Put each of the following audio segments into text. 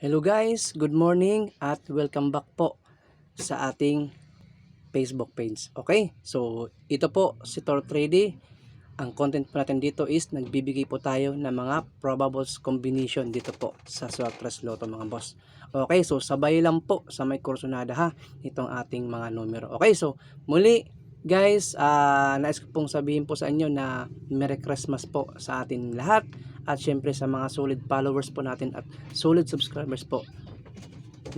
Hello guys, good morning at welcome back po sa ating Facebook page. Okay, so ito po si Tor Trady. Ang content po natin dito is nagbibigay po tayo ng mga probables combination dito po sa Sorpress Lotto mga boss. Okay, so sabay lang po sa may kursunada ha, itong ating mga numero. Okay, so muli guys, ah nais ko pong sabihin po sa inyo na Merry Christmas po sa atin lahat at syempre sa mga solid followers po natin at solid subscribers po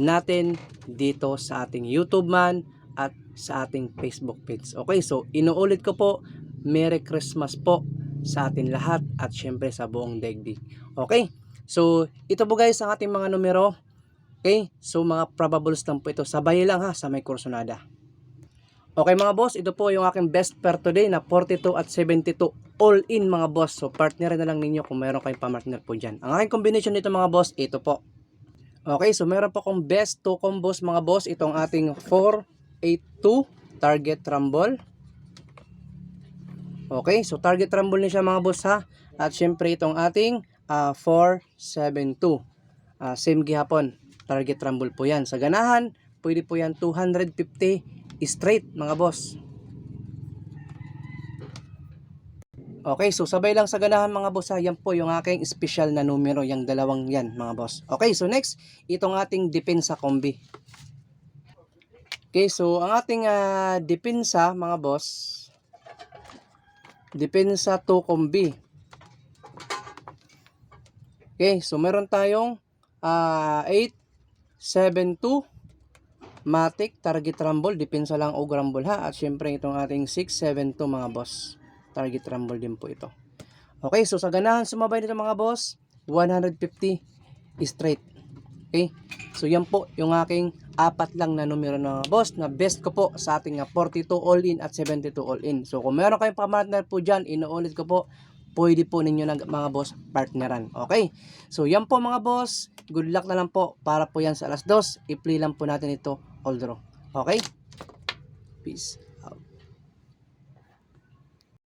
natin dito sa ating YouTube man at sa ating Facebook page. Okay, so inuulit ko po, Merry Christmas po sa atin lahat at syempre sa buong daigdig. Okay, so ito po guys ang ating mga numero. Okay, so mga probables lang po ito. Sabay lang ha sa may kursunada. Okay mga boss, ito po yung aking best pair today na 42 at 72 all in mga boss. So partner na lang ninyo kung meron kayong pamartner po dyan. Ang aking combination nito mga boss, ito po. Okay, so meron po akong best 2 combos mga boss. Itong ating 482 target rumble. Okay, so target rumble niya siya mga boss ha. At syempre itong ating ah, 472. Ah, same gihapon, target rumble po yan. Sa ganahan, pwede po yan 250 straight mga boss. Okay, so sabay lang sa ganahan mga boss ha. Yan po yung aking special na numero, yung dalawang yan mga boss. Okay, so next, itong ating depensa combi. Okay, so ang ating ah, depensa mga boss, depensa 2 combi. Okay, so meron tayong ah 8, 7, 2, Matic, target rumble, depensa lang o rumble ha. At syempre itong ating 672 mga boss. Target rumble din po ito. Okay, so sa ganahan sumabay nito mga boss, 150 straight. Okay? So yan po yung aking apat lang na numero na mga boss na best ko po sa ating ah, 42 all in at 72 all in. So kung meron kayong pamartner po dyan, inuulit ko po, pwede po ninyo ng mga boss partneran. Okay? So yan po mga boss, good luck na lang po para po yan sa alas 2. I-play lang po natin ito all draw. Okay? Peace.